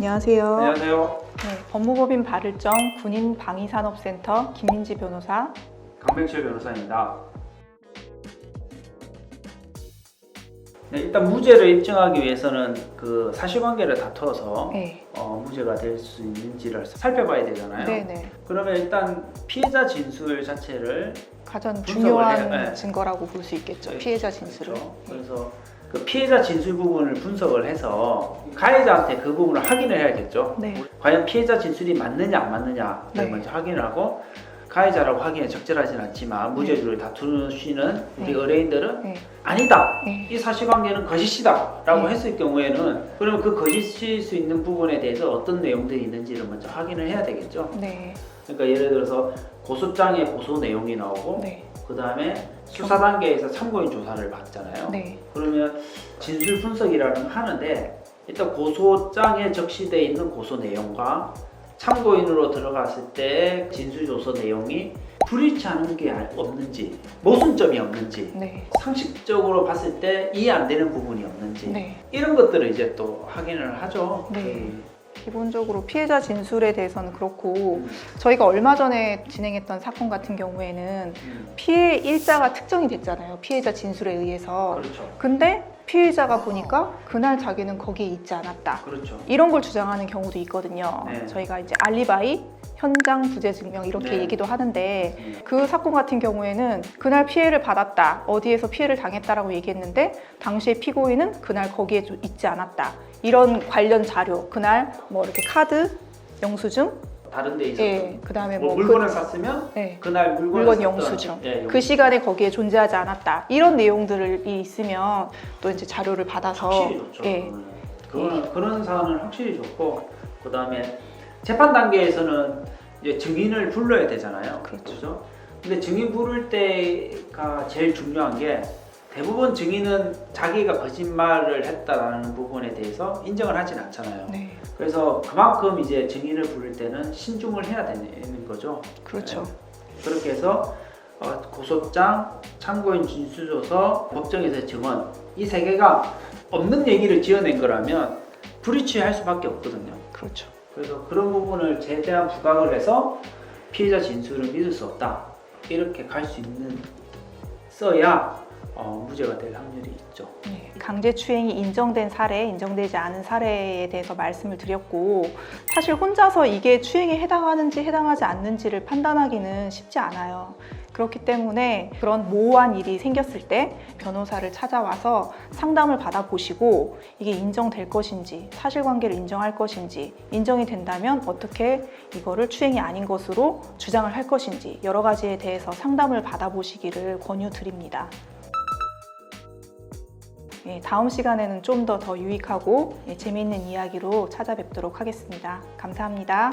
안녕하세요. 안녕하세요. 네, 법무법인 발을정 군인방위산업센터 김민지 변호사. 강병철 변호사입니다. 네, 일단 무죄를 입증하기 위해서는 그 사실관계를 다퉈서 네. 어, 무죄가 될 수 있는지를 살펴봐야 되잖아요. 네네. 그러면 일단 피해자 진술 자체를 가장 중요한 해요. 네. 증거라고 볼 수 있겠죠. 피해자 진술을. 그렇죠. 그래서 그 피해자 진술 부분을 분석을 해서 가해자한테 그 부분을 확인을 해야겠죠. 네. 과연 피해자 진술이 맞느냐 안 맞느냐를 네. 먼저 확인을 하고 가해자라고 하기에 적절하진 않지만 무죄를 다투시는 우리 네. 의뢰인들은 네. 아니다 네. 이 사실관계는 거짓이다라고 네. 했을 경우에는 그러면 그 거짓일 수 있는 부분에 대해서 어떤 내용들이 있는지를 먼저 확인을 해야 되겠죠. 네. 그러니까 예를 들어서 고소장에 고소 내용이 나오고 네. 그 다음에 수사 단계에서 참고인 조사를 받잖아요. 네. 그러면 진술 분석이라는 걸 하는데 일단 고소장에 적시되어 있는 고소 내용과 참고인으로 들어갔을 때 진술 조서 내용이 불일치하는 게 없는지 모순점이 없는지 네. 상식적으로 봤을 때 이해 안 되는 부분이 없는지 네. 이런 것들을 이제 또 확인을 하죠. 네. 기본적으로 피해자 진술에 대해서는 그렇고 음, 저희가 얼마 전에 진행했던 사건 같은 경우에는 음, 피해 일자가 특정이 됐잖아요. 피해자 진술에 의해서. 그렇죠. 근데 피해자가 보니까 그날 자기는 거기에 있지 않았다. 그렇죠. 이런 걸 주장하는 경우도 있거든요. 네. 저희가 이제 알리바이, 현장 부재 증명 이렇게 네. 얘기도 하는데 음, 그 사건 같은 경우에는 그날 피해를 받았다, 어디에서 피해를 당했다라고 얘기했는데 당시에 피고인은 그날 거기에 좀 있지 않았다. 이런 관련 자료, 그날 뭐 이렇게 카드, 영수증, 다른 데 있었던 예, 그다음에 뭐 뭐 물건을 그, 샀으면 네. 그날 물건을 물건 샀던- 영수증. 예, 그 시간에 거기에 존재하지 않았다. 이런 내용들이 있으면 또 이제 자료를 받아서 확실히 좋죠. 예. 그거는. 그거는 그런 사안은 확실히 좋고 그 다음에 재판 단계에서는 이제 증인을 불러야 되잖아요. 그렇죠. 근데 증인 부를 때가 제일 중요한 게 대부분 증인은 자기가 거짓말을 했다라는 부분에 대해서 인정을 하진 않잖아요. 네. 그래서 그만큼 이제 증인을 부를 때는 신중을 해야 되는 거죠. 그렇죠. 네. 그렇게 해서 어, 고소장, 참고인 진술조서, 법정에서의 증언 이 세 개가 없는 얘기를 지어낸 거라면 불이치할 수밖에 없거든요. 그렇죠. 그래서 그런 부분을 최대한 부각을 해서 피해자 진술을 믿을 수 없다 이렇게 갈 수 있는 써야 어, 무죄가 될 확률이 있죠. 네, 강제추행이 인정된 사례, 인정되지 않은 사례에 대해서 말씀을 드렸고 사실 혼자서 이게 추행에 해당하는지 해당하지 않는지를 판단하기는 쉽지 않아요. 그렇기 때문에 그런 모호한 일이 생겼을 때 변호사를 찾아와서 상담을 받아보시고 이게 인정될 것인지 사실관계를 인정할 것인지 인정이 된다면 어떻게 이거를 추행이 아닌 것으로 주장을 할 것인지 여러 가지에 대해서 상담을 받아보시기를 권유드립니다. 예, 다음 시간에는 좀 더 더 유익하고 예, 재미있는 이야기로 찾아뵙도록 하겠습니다. 감사합니다.